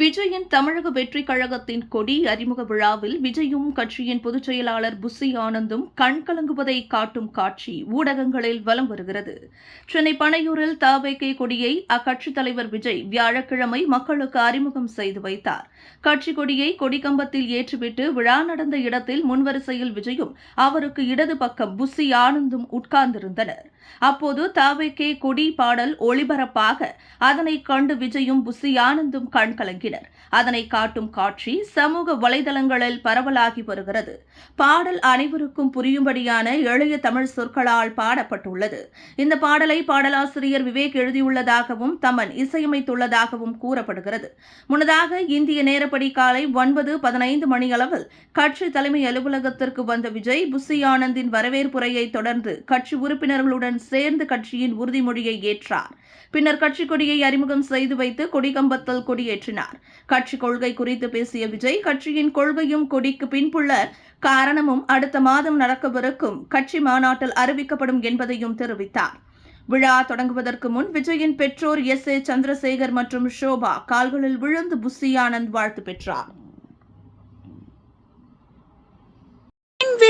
விஜயின் தமிழக வெற்றிக் கழகத்தின் கொடி அறிமுக விழாவில் விஜயும் கட்சியின் பொதுச் செயலாளர் புஸ்ஸி ஆனந்தும் கண்கலங்குவதை காட்டும் காட்சி ஊடகங்களில் வலம் வருகிறது. சென்னை பனையூரில் தாவேக்கை கொடியை அக்கட்சித் தலைவர் விஜய் வியாழக்கிழமை மக்களுக்கு அறிமுகம் செய்து வைத்தார். கட்சி கொடியை கொடிக்கம்பத்தில் ஏற்றிவிட்டு விழா நடந்த இடத்தில் முன்வரிசையில் விஜயும் அவருக்கு இடது பக்கம் புஸ்ஸி ஆனந்தும் உட்கார்ந்திருந்தனர். அப்போது தாவேக்கே கொடி பாடல் ஒளிபரப்பாக அதனை கண்டு விஜயும் புஸ்ஸி ஆனந்தும் கண்கலங்கி கலங்கினர் அதனை காட்டும் காட்சி சமூக வலைதளங்களில் பரவலாகி வருகிறது. பாடல் அனைவருக்கும் புரியும்படியான எளிய தமிழ் சொற்களால் பாடப்பட்டுள்ளது. இந்த பாடலை பாடலாசிரியர் விவேக் எழுதியுள்ளதாகவும் தமன் இசையமைத்துள்ளதாகவும் கூறப்படுகிறது. முன்னதாக இந்திய நேரப்படி காலை ஒன்பது பதினைந்து மணியளவில் கட்சி தலைமை அலுவலகத்திற்கு வந்த விஜய் புசி ஆனந்தின் வரவேற்புரையை தொடர்ந்து கட்சி உறுப்பினர்களுடன் சேர்ந்து கட்சியின் உறுதிமொழியை ஏற்றார். பின்னர் கட்சி கொடியை அறிமுகம் செய்து வைத்து கொடிகம்பத்தில் கொடியேற்றினார். கட்சி கொள்கை குறித்து பேசிய விஜய் கட்சியின் கொள்கையும் கொடிக்கு பின்புள்ள காரணமும் அடுத்த மாதம் நடக்கவிருக்கும் கட்சி மாநாட்டில் அறிவிக்கப்படும் என்பதையும் தெரிவித்தார். விழா தொடங்குவதற்கு முன் விஜயின் பெற்றோர் எஸ் ஏ சந்திரசேகர் மற்றும் ஷோபா கால்களில் விழுந்து புஸ்ஸி ஆனந்த் வாழ்த்து பெற்றார்.